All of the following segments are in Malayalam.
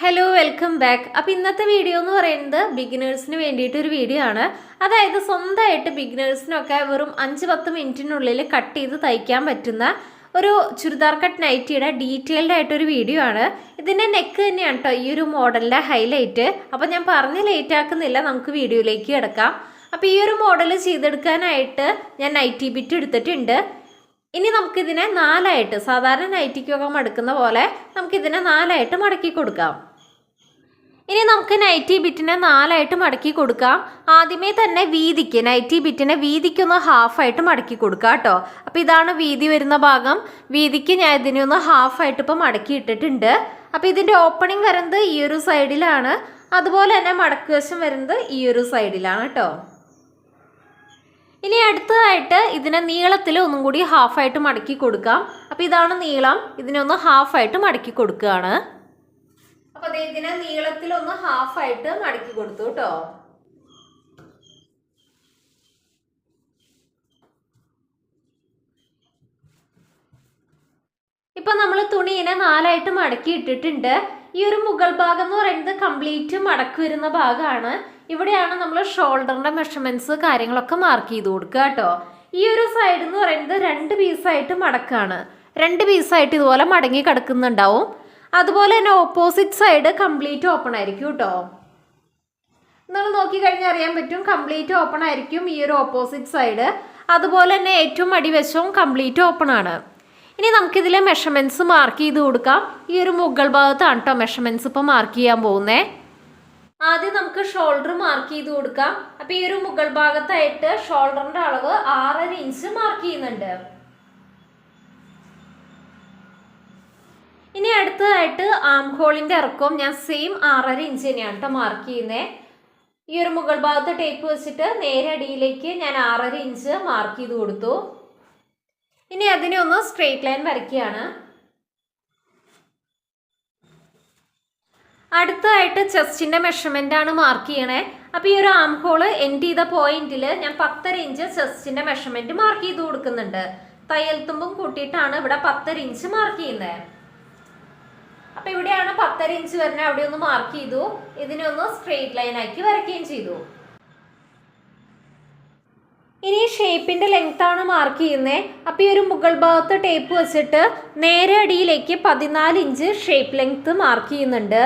ഹലോ വെൽക്കം ബാക്ക് അപ്പോൾ ഇന്നത്തെ വീഡിയോ എന്ന് പറയുന്നത് ബിഗിനേഴ്സിന് വേണ്ടിയിട്ട് ഒരു വീഡിയോ ആണ്. അതായത് സ്വന്തമായിട്ട് ബിഗിനേഴ്സിനൊക്കെ വെറും അഞ്ച് പത്ത് മിനിറ്റിനുള്ളിൽ കട്ട് ചെയ്ത് തയ്ക്കാൻ പറ്റുന്ന ഒരു ചുരിദാർ കട്ട് നൈറ്റിയുടെ ഡീറ്റെയിൽഡ് ആയിട്ടൊരു വീഡിയോ ആണ്. ഇതിന്റെ നെക്ക് തന്നെയാണ് കേട്ടോ ഈ ഒരു മോഡലിന്റെ ഹൈലൈറ്റ് അപ്പോൾ ഞാൻ പറഞ്ഞ് ലേറ്റ് ആക്കുന്നില്ല നമുക്ക് വീഡിയോയിലേക്ക് കിടക്കാം. അപ്പോൾ ഈ ഒരു മോഡൽ ചെയ്തെടുക്കാനായിട്ട് ഞാൻ നൈറ്റി ബിറ്റ് എടുത്തിട്ടുണ്ട്. ഇനി നമുക്കിതിനെ നാലായിട്ട് സാധാരണ നൈറ്റിക്കൊക്കെ മടക്കുന്ന പോലെ നമുക്കിതിനെ നാലായിട്ട് മടക്കി കൊടുക്കാം. ഇനി നമുക്ക് നൈറ്റി ബിറ്റിനെ നാലായിട്ട് മടക്കി കൊടുക്കാം. ആദ്യമേ തന്നെ വീതിക്ക് നൈറ്റി ബിറ്റിനെ വീതിക്കൊന്ന് ഹാഫായിട്ട് മടക്കി കൊടുക്കാം കേട്ടോ. അപ്പോൾ ഇതാണ് വീതി വരുന്ന ഭാഗം. വീതിക്ക് ഞാൻ ഇതിനെ ഒന്ന് ഹാഫായിട്ട് ഇപ്പോൾ മടക്കി ഇട്ടിട്ടുണ്ട്. അപ്പോൾ ഇതിന്റെ ഓപ്പണിംഗ് വരുന്നത് ഈ ഒരു സൈഡിലാണ് അതുപോലെ തന്നെ മടക്ക് വശം വരുന്നത് ഈ ഒരു സൈഡിലാണ് കേട്ടോ. ഇനി അടുത്തതായിട്ട് ഇതിനെ നീളത്തിൽ ഒന്നും കൂടി ഹാഫായിട്ട് മടക്കി കൊടുക്കാം. അപ്പോൾ ഇതാണ് നീളം. ഇതിനൊന്ന് ഹാഫായിട്ട് മടക്കി കൊടുക്കുകയാണ്. അപ്പോൾ ദേ ഇതിനെ നീളത്തിൽ ഒന്ന് ഹാഫായിട്ട് മടക്കി കൊടുത്തു കേട്ടോ. ഇപ്പൊ നമ്മൾ തുണീനെ നാലായിട്ട് മടക്കി ഇട്ടിട്ടുണ്ട്. ഈ ഒരു മുഗൾ ഭാഗം എന്ന് പറയുന്നത് കംപ്ലീറ്റ് മടക്കി വരുന്ന ഭാഗമാണ്. ഇവിടെയാണ് നമ്മൾ ഷോൾഡറിന്റെ മെഷർമെന്റ്സ് കാര്യങ്ങളൊക്കെ മാർക്ക് ചെയ്ത് കൊടുക്കുക കേട്ടോ. ഈ ഒരു സൈഡ് എന്ന് പറയുന്നത് രണ്ട് പീസായിട്ട് മടക്കാണ്. രണ്ട് പീസായിട്ട് ഇതുപോലെ മടങ്ങി കിടക്കുന്നുണ്ടാവും. അതുപോലെ തന്നെ ഓപ്പോസിറ്റ് സൈഡ് കംപ്ലീറ്റ് ഓപ്പൺ ആയിരിക്കും കേട്ടോ നിങ്ങൾ നോക്കിക്കഴിഞ്ഞാൽ അറിയാൻ പറ്റും കംപ്ലീറ്റ് ഓപ്പൺ ആയിരിക്കും ഈ ഒരു ഓപ്പോസിറ്റ് സൈഡ് അതുപോലെ തന്നെ ഏറ്റവും അടിവശവും കംപ്ലീറ്റ് ഓപ്പൺ ആണ്. ഇനി നമുക്കിതിലെ മെഷർമെന്റ്സ് മാർക്ക് ചെയ്ത് കൊടുക്കാം. ഈ ഒരു മുകൾ ഭാഗത്താണ് കേട്ടോ മെഷർമെന്റ്സ് ഇപ്പോൾ മാർക്ക് ചെയ്യാൻ പോകുന്നത് ആദ്യം നമുക്ക് ഷോൾഡർ മാർക്ക് ചെയ്ത് കൊടുക്കാം. അപ്പോൾ ഈ ഒരു മുകൾ ഭാഗത്തായിട്ട് ഷോൾഡറിന്റെ അളവ് ആറര ഇഞ്ച് മാർക്ക് ചെയ്യുന്നുണ്ട്. ഇനി അടുത്തതായിട്ട് ആം ഹോളിന്റെ ഇറക്കവും ഞാൻ സെയിം ആറര ഇഞ്ച് തന്നെയാണ് കേട്ടോ മാർക്ക് ചെയ്യുന്നത് ഈ ഒരു മുകൾ ഭാഗത്ത് ടേപ്പ് വെച്ചിട്ട് നേരെ അടിയിലേക്ക് ഞാൻ ആറര ഇഞ്ച് മാർക്ക് ചെയ്ത് കൊടുത്തു. ഇനി അതിനെ ഒന്ന് സ്ട്രെയിറ്റ് ലൈൻ വരയ്ക്കുകയാണ്. അടുത്തതായിട്ട് മെഷർമെന്റ് ആണ് മാർക്ക് ചെയ്യണേ. അപ്പോൾ ഈ ഒരു ആം ഹോൾ എൻഡ് ചെയ്ത പോയിന്റിൽ ഞാൻ പത്തര ഇഞ്ച് ചെസ്റ്റിന്റെ മെഷർമെന്റ് മാർക്ക് ചെയ്ത് കൊടുക്കുന്നുണ്ട്. തയ്യൽ തുമ്പും കൂട്ടിയിട്ടാണ് ഇവിടെ പത്തര ഇഞ്ച് മാർക്ക് ചെയ്യുന്നത് അപ്പൊ ഇവിടെയാണ് പത്തര ഇഞ്ച് വരുന്നത് അവിടെ ഒന്ന് മാർക്ക് ചെയ്തു. ഇതിനെ ഒന്ന് സ്ട്രെയിറ്റ് ലൈൻ ആക്കി വരയ്ക്കുകയും ചെയ്തു. ഇനി ഷേപ്പിന്റെ ലെങ്ത് ആണ് മാർക്ക് ചെയ്യുന്നത് അപ്പോൾ ഈ ഒരു മുകൾ ഭാഗത്ത് ടേപ്പ് വെച്ചിട്ട് നേരെ അടിയിലേക്ക് പതിനാല് ഇഞ്ച് ഷേപ്പ് ലെങ്ത് മാർക്ക് ചെയ്യുന്നുണ്ട്.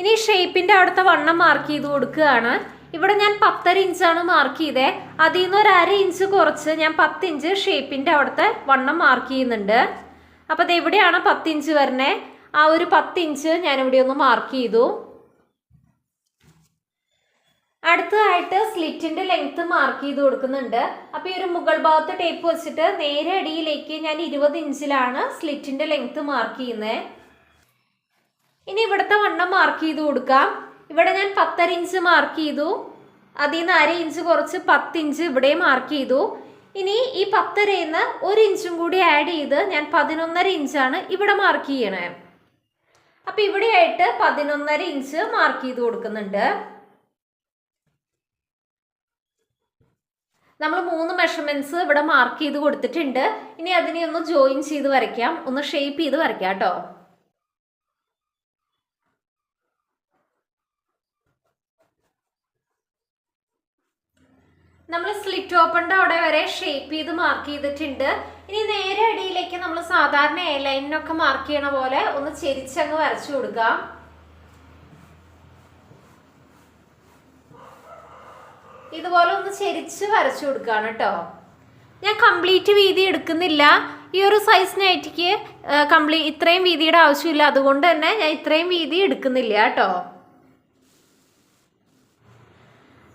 ഇനി ഷേപ്പിന്റെ അവിടുത്തെ വണ്ണം മാർക്ക് ചെയ്ത് കൊടുക്കുകയാണ്. ഇവിടെ ഞാൻ പത്തര ഇഞ്ചാണ് മാർക്ക് ചെയ്തത് അതിൽ നിന്ന് ഒരു അര ഇഞ്ച് കുറച്ച് ഞാൻ പത്ത് ഇഞ്ച് ഷേപ്പിന്റെ അവിടുത്തെ വണ്ണം മാർക്ക് ചെയ്യുന്നുണ്ട്. അപ്പോൾ അത് എവിടെയാണ് പത്ത് ഇഞ്ച് വരണേ. ആ ഒരു പത്ത് ഇഞ്ച് ഞാൻ ഇവിടെ ഒന്ന് മാർക്ക് ചെയ്തു. അടുത്തതായിട്ട് സ്ലിറ്റിന്റെ ലെങ്ത് മാർക്ക് ചെയ്ത് കൊടുക്കുന്നുണ്ട്. അപ്പോൾ ഈ ഒരു മുകൾ ഭാഗത്ത് ടേപ്പ് വെച്ചിട്ട് നേരെ അടിയിലേക്ക് ഞാൻ ഇരുപത് ഇഞ്ചിലാണ് സ്ലിറ്റിന്റെ ലെങ്ത് മാർക്ക് ചെയ്യുന്നത് ഇനി ഇവിടുത്തെ വണ്ണം മാർക്ക് ചെയ്ത് കൊടുക്കാം. ഇവിടെ ഞാൻ പത്തര ഇഞ്ച് മാർക്ക് ചെയ്തു. അതിൽ നിന്ന് അര ഇഞ്ച് കുറച്ച് പത്ത് ഇഞ്ച് ഇവിടെ മാർക്ക് ചെയ്തു. ഇനി ഈ പത്തരയിൽ നിന്ന് ഒരു ഇഞ്ചും കൂടി ആഡ് ചെയ്ത് ഞാൻ പതിനൊന്നര ഇഞ്ചാണ് ഇവിടെ മാർക്ക് ചെയ്യണേ. അപ്പം ഇവിടെയായിട്ട് പതിനൊന്നര ഇഞ്ച് മാർക്ക് ചെയ്ത് കൊടുക്കുന്നുണ്ട്. നമ്മൾ മൂന്ന് മെഷർമെന്റ്സ് ഇവിടെ മാർക്ക് ചെയ്ത് കൊടുത്തിട്ടുണ്ട്. ഇനി അതിനെ ഒന്ന് ജോയിൻ ചെയ്ത് വരയ്ക്കാം. ഒന്ന് ഷേപ്പ് ചെയ്ത് വരയ്ക്കാം കേട്ടോ. നമ്മൾ സ്ലിറ്റ് ഓപ്പണിന്റെ അവിടെ വരെ ഷേപ്പ് ചെയ്ത് മാർക്ക് ചെയ്തിട്ടുണ്ട്. ഇനി നേരെ അടിയിലേക്ക് നമ്മൾ സാധാരണ എ ലൈനിനൊക്കെ മാർക്ക് ചെയ്യണ പോലെ ഒന്ന് ചെരിച്ചങ്ങ് വരച്ചു കൊടുക്കാം. ഇതുപോലെ ഒന്ന് ചെരിച്ച് വരച്ചു കൊടുക്കുകയാണ് കേട്ടോ ഞാൻ കംപ്ലീറ്റ് വീതി എടുക്കുന്നില്ല. ഈ ഒരു സൈസ് നൈറ്റിക്ക് കംപ്ലീറ്റ് ഇത്രയും വീതിയുടെ ആവശ്യമില്ല. അതുകൊണ്ട് തന്നെ ഞാൻ ഇത്രയും വീതി എടുക്കുന്നില്ല കേട്ടോ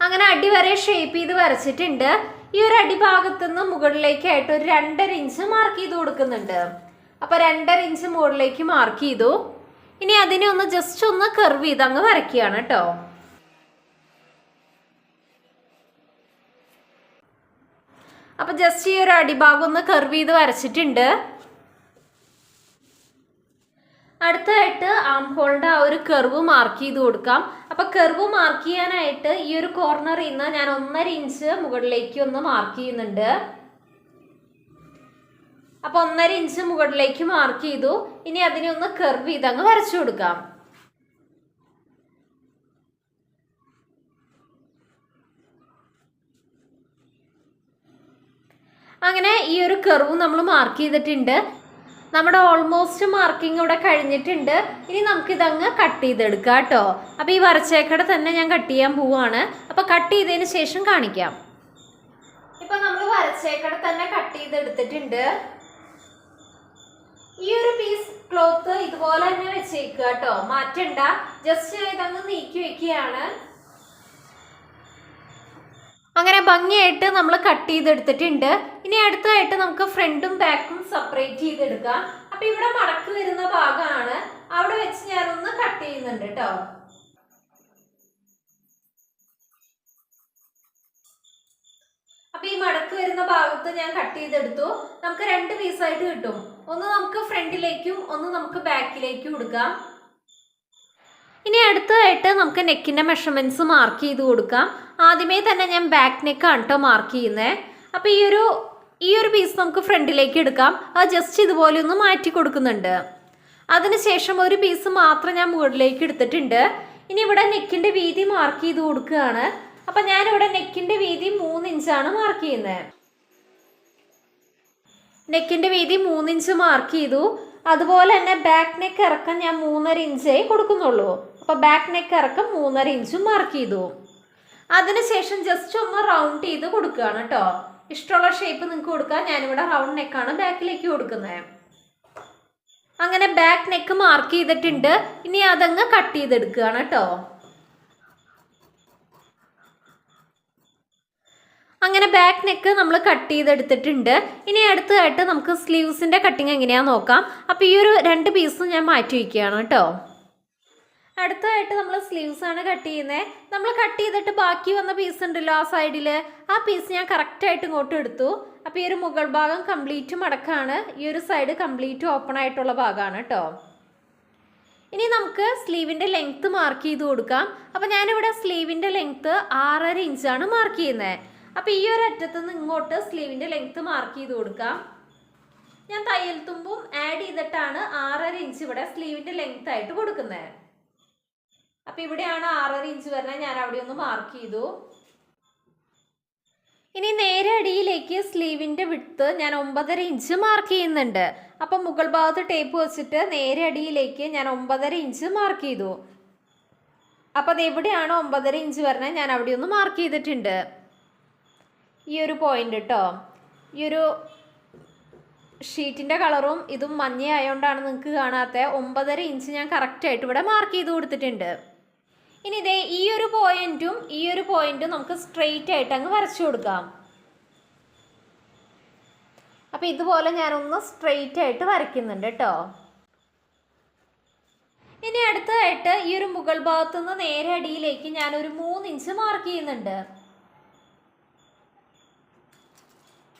അങ്ങനെ അടി വരെ ഷേപ്പ് ചെയ്ത് വരച്ചിട്ടുണ്ട്. ഈ ഒരു അടിഭാഗത്തു നിന്ന് മുകളിലേക്കായിട്ട് ഒരു രണ്ടര ഇഞ്ച് മാർക്ക് ചെയ്ത് കൊടുക്കുന്നുണ്ട്. അപ്പോൾ രണ്ടര ഇഞ്ച് മുകളിലേക്ക് മാർക്ക് ചെയ്തു. ഇനി അതിനെ ഒന്ന് ജസ്റ്റ് ഒന്ന് കർവ് ചെയ്ത് അങ്ങ് വരയ്ക്കുകയാണ് കേട്ടോ. അപ്പോൾ ജസ്റ്റ് ഈ ഒരു അടിഭാഗം ഒന്ന് കർവ് ചെയ്ത് വരച്ചിട്ടുണ്ട്. അടുത്തതായിട്ട് ആം ഹോളിന്റെ ആ ഒരു കെർവ് മാർക്ക് ചെയ്ത് കൊടുക്കാം. അപ്പോൾ കെർവ് മാർക്ക് ചെയ്യാനായിട്ട് ഈ ഒരു കോർണറിൽ നിന്ന് ഞാൻ ഒന്നര ഇഞ്ച് മുകളിലേക്ക് ഒന്ന് മാർക്ക് ചെയ്യുന്നുണ്ട്. അപ്പോൾ ഒന്നര ഇഞ്ച് മുകളിലേക്ക് മാർക്ക് ചെയ്തു. ഇനി അതിനെ ഒന്ന് കെർവ് ചെയ്ത് അങ്ങ് വരച്ചു കൊടുക്കാം. അങ്ങനെ ഈ ഒരു കെർവ് നമ്മൾ മാർക്ക് ചെയ്തിട്ടുണ്ട്. നമ്മുടെ ഓൾമോസ്റ്റ് മാർക്കിംഗ് ഇവിടെ കഴിഞ്ഞിട്ടുണ്ട്. ഇനി നമുക്ക് നമുക്കിതങ്ങ് കട്ട് ചെയ്തെടുക്കാം കേട്ടോ. അപ്പോൾ ഈ വരച്ചേക്കടെ തന്നെ ഞാൻ കട്ട് ചെയ്യാൻ പോവാണ്. അപ്പോൾ കട്ട് ചെയ്തതിന് ശേഷം കാണിക്കാം. ഇപ്പൊ നമ്മൾ വരച്ചേക്കടെ തന്നെ കട്ട് ചെയ്തെടുത്തിട്ടുണ്ട്. ഈ ഒരു പീസ് ക്ലോത്ത് ഇതുപോലെ തന്നെ വെച്ചേക്കുക കേട്ടോ. മാറ്റണ്ട. ജസ്റ്റ് ഇതങ്ങ് നീക്കി വെക്കുകയാണ്. അങ്ങനെ ഭംഗിയായിട്ട് നമ്മൾ കട്ട് ചെയ്തെടുത്തിട്ടുണ്ട്. ഇനി അടുത്തതായിട്ട് നമുക്ക് ഫ്രണ്ടും ബാക്കും സെപ്പറേറ്റ് ചെയ്തെടുക്കാം. അപ്പൊ ഇവിടെ മടക്ക് വരുന്ന ഭാഗമാണ്. അവിടെ വെച്ച് ഞാനൊന്ന് കട്ട് ചെയ്യുന്നുണ്ട് കേട്ടോ അപ്പൊ ഈ മടക്ക് വരുന്ന ഭാഗത്ത് ഞാൻ കട്ട് ചെയ്തെടുത്തു. നമുക്ക് രണ്ട് പീസായിട്ട് കിട്ടും. ഒന്ന് നമുക്ക് ഫ്രണ്ടിലേക്കും ഒന്ന് നമുക്ക് ബാക്കിലേക്കും കൊടുക്കാം ഇനി അടുത്തതായിട്ട് നമുക്ക് നെക്കിന്റെ മെഷർമെന്റ്സ് മാർക്ക് ചെയ്ത് കൊടുക്കാം. ആദ്യമേ തന്നെ ഞാൻ ബാക്ക് നെക്കാണ് കേട്ടോ മാർക്ക് ചെയ്യുന്നത് അപ്പോൾ ഈ ഒരു ഈ ഒരു പീസ് നമുക്ക് ഫ്രണ്ടിലേക്ക് എടുക്കാം. അത് ജസ്റ്റ് ഇതുപോലെ ഒന്ന് മാറ്റി കൊടുക്കുന്നുണ്ട്. അതിനുശേഷം ഒരു പീസ് മാത്രം ഞാൻ മുകളിലേക്ക് എടുത്തിട്ടുണ്ട്. ഇനി ഇവിടെ നെക്കിന്റെ വീതി മാർക്ക് ചെയ്ത് കൊടുക്കുകയാണ്. അപ്പം ഞാനിവിടെ നെക്കിന്റെ വീതി മൂന്ന് ഇഞ്ചാണ് മാർക്ക് ചെയ്യുന്നത് നെക്കിന്റെ വീതി മൂന്നിഞ്ച് മാർക്ക് ചെയ്തു. അതുപോലെ തന്നെ ബാക്ക് നെക്ക് ഇറക്കാൻ ഞാൻ മൂന്നര ഇഞ്ചേ കൊടുക്കുന്നുള്ളൂ. അപ്പോൾ ബാക്ക് നെക്ക് ഇറക്കം മൂന്നര ഇഞ്ചും മാർക്ക് ചെയ്തു. അതിനുശേഷം ജസ്റ്റ് ഒന്ന് റൗണ്ട് ചെയ്ത് കൊടുക്കുകയാണ് കേട്ടോ ഇഷ്ടമുള്ള ഷേപ്പ് നിങ്ങൾക്ക് കൊടുക്കാം. ഞാനിവിടെ റൗണ്ട് നെക്കാണ് ബാക്കിലേക്ക് കൊടുക്കുന്നത്. അങ്ങനെ ബാക്ക് നെക്ക് മാർക്ക് ചെയ്തിട്ടുണ്ട്. ഇനി അതങ്ങ് കട്ട് ചെയ്തെടുക്കുകയാണ് കേട്ടോ അങ്ങനെ ബാക്ക് നെക്ക് നമ്മൾ കട്ട് ചെയ്തെടുത്തിട്ടുണ്ട്. ഇനി അടുത്തതായിട്ട് നമുക്ക് സ്ലീവ്സിന്റെ കട്ടിങ് എങ്ങനെയാണെന്ന് നോക്കാം. അപ്പോൾ ഈ ഒരു രണ്ട് പീസും ഞാൻ മാറ്റി വയ്ക്കുകയാണ് കേട്ടോ അടുത്തതായിട്ട് നമ്മൾ സ്ലീവ്സ് ആണ് കട്ട് ചെയ്യുന്നത് നമ്മൾ കട്ട് ചെയ്തിട്ട് ബാക്കി വന്ന പീസ് ഉണ്ടല്ലോ ആ സൈഡിൽ ആ പീസ് ഞാൻ കറക്റ്റായിട്ട് ഇങ്ങോട്ട് എടുത്തു. അപ്പോൾ ഈ ഒരു മുകൾ ഭാഗം കംപ്ലീറ്റ് മടക്കാണ്. ഈ ഒരു സൈഡ് കംപ്ലീറ്റ് ഓപ്പൺ ആയിട്ടുള്ള ഭാഗമാണ് കേട്ടോ ഇനി നമുക്ക് സ്ലീവിന്റെ ലെങ്ത്ത് മാർക്ക് ചെയ്ത് കൊടുക്കാം. അപ്പോൾ ഞാനിവിടെ സ്ലീവിന്റെ ലെങ്ത്ത് ആറര ഇഞ്ചാണ് മാർക്ക് ചെയ്യുന്നത് അപ്പോൾ ഈ ഒരു അറ്റത്ത് നിന്ന് ഇങ്ങോട്ട് സ്ലീവിന്റെ ലെങ്ത്ത് മാർക്ക് ചെയ്ത് കൊടുക്കാം. ഞാൻ തയ്യൽ തുമ്പും ആഡ് ചെയ്തിട്ടാണ് ആറര ഇഞ്ച് ഇവിടെ സ്ലീവിന്റെ ലെങ്ത്ത് ആയിട്ട് കൊടുക്കുന്നത് അപ്പോൾ ഇവിടെയാണ് ആറര ഇഞ്ച് വരുന്നത് ഞാൻ അവിടെ ഒന്ന് മാർക്ക് ചെയ്തു. ഇനി നേരെ അടിയിലേക്ക് സ്ലീവിന്റെ വിട്ത്ത് ഞാൻ ഒമ്പതര ഇഞ്ച് മാർക്ക് ചെയ്യുന്നുണ്ട്. അപ്പം മുകൾ ഭാഗത്ത് ടേപ്പ് വെച്ചിട്ട് നേരെ അടിയിലേക്ക് ഞാൻ ഒമ്പതര ഇഞ്ച് മാർക്ക് ചെയ്തു. അപ്പോൾ അത് എവിടെയാണ് ഒമ്പതര ഇഞ്ച് വരുന്നത് ഞാൻ അവിടെ ഒന്ന് മാർക്ക് ചെയ്തിട്ടുണ്ട്. ഈ ഒരു പോയിന്റ് കേട്ടോ ഈ ഒരു ഷീറ്റിന്റെ കളറും ഇതും മഞ്ഞ ആയതുകൊണ്ടാണ് നിങ്ങൾക്ക് കാണാത്ത. ഒമ്പതര ഇഞ്ച് ഞാൻ കറക്റ്റായിട്ട് ഇവിടെ മാർക്ക് ചെയ്ത് കൊടുത്തിട്ടുണ്ട്. ഇനി ഇതേ ഈ ഒരു പോയിന്റും ഈ ഒരു പോയിന്റും നമുക്ക് സ്ട്രെയിറ്റ് ആയിട്ട് അങ്ങ് വരച്ചു കൊടുക്കാം. അപ്പം ഇതുപോലെ ഞാനൊന്ന് സ്ട്രെയിറ്റ് ആയിട്ട് വരയ്ക്കുന്നുണ്ട് കേട്ടോ. ഇനി അടുത്തതായിട്ട് ഈ ഒരു മുകൾ ഭാഗത്തു നിന്ന് നേരെ അടിയിലേക്ക് ഞാൻ ഒരു മൂന്ന് ഇഞ്ച് മാർക്ക് ചെയ്യുന്നുണ്ട്.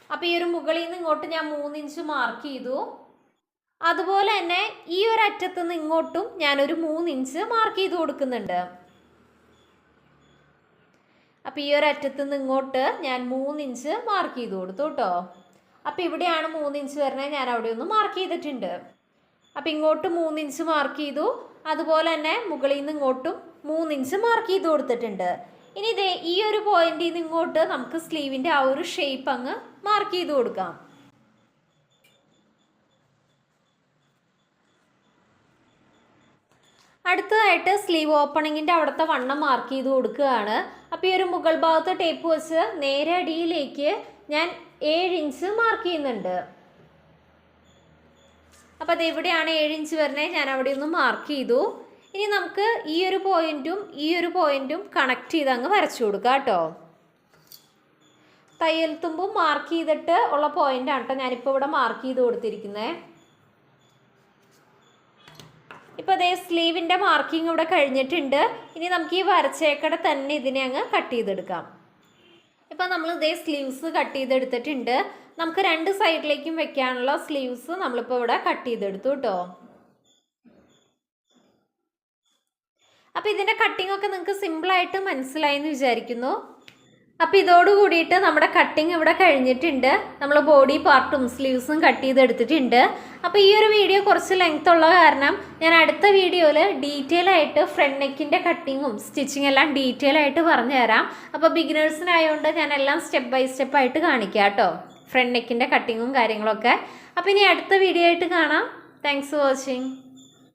അപ്പോൾ ഈ ഒരു മുകളിൽ നിന്ന് ഇങ്ങോട്ട് ഞാൻ മൂന്ന് ഇഞ്ച് മാർക്ക് ചെയ്തു. അതുപോലെ തന്നെ ഈ ഒരു അറ്റത്ത് നിന്ന് ഇങ്ങോട്ടും ഞാനൊരു മൂന്ന് ഇഞ്ച് മാർക്ക് ചെയ്ത് കൊടുക്കുന്നുണ്ട്. അപ്പോൾ ഈ ഒരു അറ്റത്ത് നിന്ന് ഇങ്ങോട്ട് ഞാൻ മൂന്ന് ഇഞ്ച് മാർക്ക് ചെയ്ത് കൊടുത്തു കേട്ടോ. അപ്പോൾ ഇവിടെയാണ് മൂന്ന് ഇഞ്ച് വരണേ ഞാൻ അവിടെ ഒന്ന് മാർക്ക് ചെയ്തിട്ടുണ്ട്. അപ്പോൾ ഇങ്ങോട്ട് മൂന്ന് ഇഞ്ച് മാർക്ക് ചെയ്തു. അതുപോലെ തന്നെ മുകളിൽ നിന്ന് ഇങ്ങോട്ടും മൂന്ന് ഇഞ്ച് മാർക്ക് ചെയ്ത് കൊടുത്തിട്ടുണ്ട്. ഇനി ഇതേ ഈ ഒരു പോയിന്റിൽ നിന്ന് ഇങ്ങോട്ട് നമുക്ക് സ്ലീവിന്റെ ആ ഒരു ഷേപ്പ് അങ്ങ് മാർക്ക് ചെയ്ത് കൊടുക്കാം. അടുത്തതായിട്ട് സ്ലീവ് ഓപ്പണിങ്ങിന്റെ അവിടുത്തെ വണ്ണം മാർക്ക് ചെയ്ത് കൊടുക്കുകയാണ്. അപ്പോൾ ഈ ഒരു മുകൾ ഭാഗത്ത് ടേപ്പ് വെച്ച് നേരെ അടിയിലേക്ക് ഞാൻ ഏഴ് ഇഞ്ച് മാർക്ക് ചെയ്യുന്നുണ്ട്. അപ്പോൾ അത് എവിടെയാണ് ഏഴ് ഇഞ്ച് വരുന്നത്? ഞാൻ അവിടെ ഒന്ന് മാർക്ക് ചെയ്തു. ഇനി നമുക്ക് ഈ ഒരു പോയിന്റും ഈ ഒരു പോയിന്റും കണക്ട് ചെയ്ത് അങ്ങ് വരച്ചു കൊടുക്കാം കേട്ടോ. തയ്യൽ തുമ്പും മാർക്ക് ചെയ്തിട്ട് ഉള്ള പോയിന്റാണ് കേട്ടോ ഞാനിപ്പോൾ ഇവിടെ മാർക്ക് ചെയ്ത് കൊടുത്തിരിക്കുന്നത് ഇപ്പോൾ അതേ സ്ലീവിന്റെ മാർക്കിംഗ് ഇവിടെ കഴിഞ്ഞിട്ടുണ്ട്. ഇനി നമുക്ക് ഈ വരച്ചേക്കടെ തന്നെ ഇതിനെ അങ്ങ് കട്ട് ചെയ്തെടുക്കാം. ഇപ്പോൾ നമ്മൾ ഇതേ സ്ലീവ്സ് കട്ട് ചെയ്തെടുത്തിട്ടുണ്ട്. നമുക്ക് രണ്ട് സൈഡിലേക്കും വെക്കാനുള്ള സ്ലീവ്സ് നമ്മളിപ്പോൾ ഇവിടെ കട്ട് ചെയ്തെടുത്തു കേട്ടോ. അപ്പോൾ ഇതിന്റെ കട്ടിങ്ങൊക്കെ നിങ്ങൾക്ക് സിമ്പിളായിട്ട് മനസ്സിലായി എന്ന് വിചാരിക്കുന്നു. അപ്പോൾ ഇതോട് കൂടിയിട്ട് നമ്മുടെ കട്ടിങ് ഇവിടെ കഴിഞ്ഞിട്ടുണ്ട്. നമ്മൾ ബോഡി പാർട്ടും സ്ലീവ്സും കട്ട് ചെയ്തെടുത്തിട്ടുണ്ട്. അപ്പോൾ ഈ ഒരു വീഡിയോ കുറച്ച് ലെങ്ത് ഉള്ള കാരണം ഞാൻ അടുത്ത വീഡിയോയിൽ ഡീറ്റെയിൽ ആയിട്ട് ഫ്രണ്ട് നെക്കിന്റെ കട്ടിങ്ങും സ്റ്റിച്ചിങ് എല്ലാം ഡീറ്റെയിൽ ആയിട്ട് പറഞ്ഞു തരാം. അപ്പോൾ ബിഗിനേഴ്സിനായതുകൊണ്ട് ഞാൻ എല്ലാം സ്റ്റെപ്പ് ബൈ സ്റ്റെപ്പ് ആയിട്ട് കാണിക്കാം കേട്ടോ. ഫ്രണ്ട് നെക്കിന്റെ കട്ടിങ്ങും കാര്യങ്ങളൊക്കെ. അപ്പോൾ ഇനി അടുത്ത വീഡിയോ ആയിട്ട് കാണാം. Thanks for watching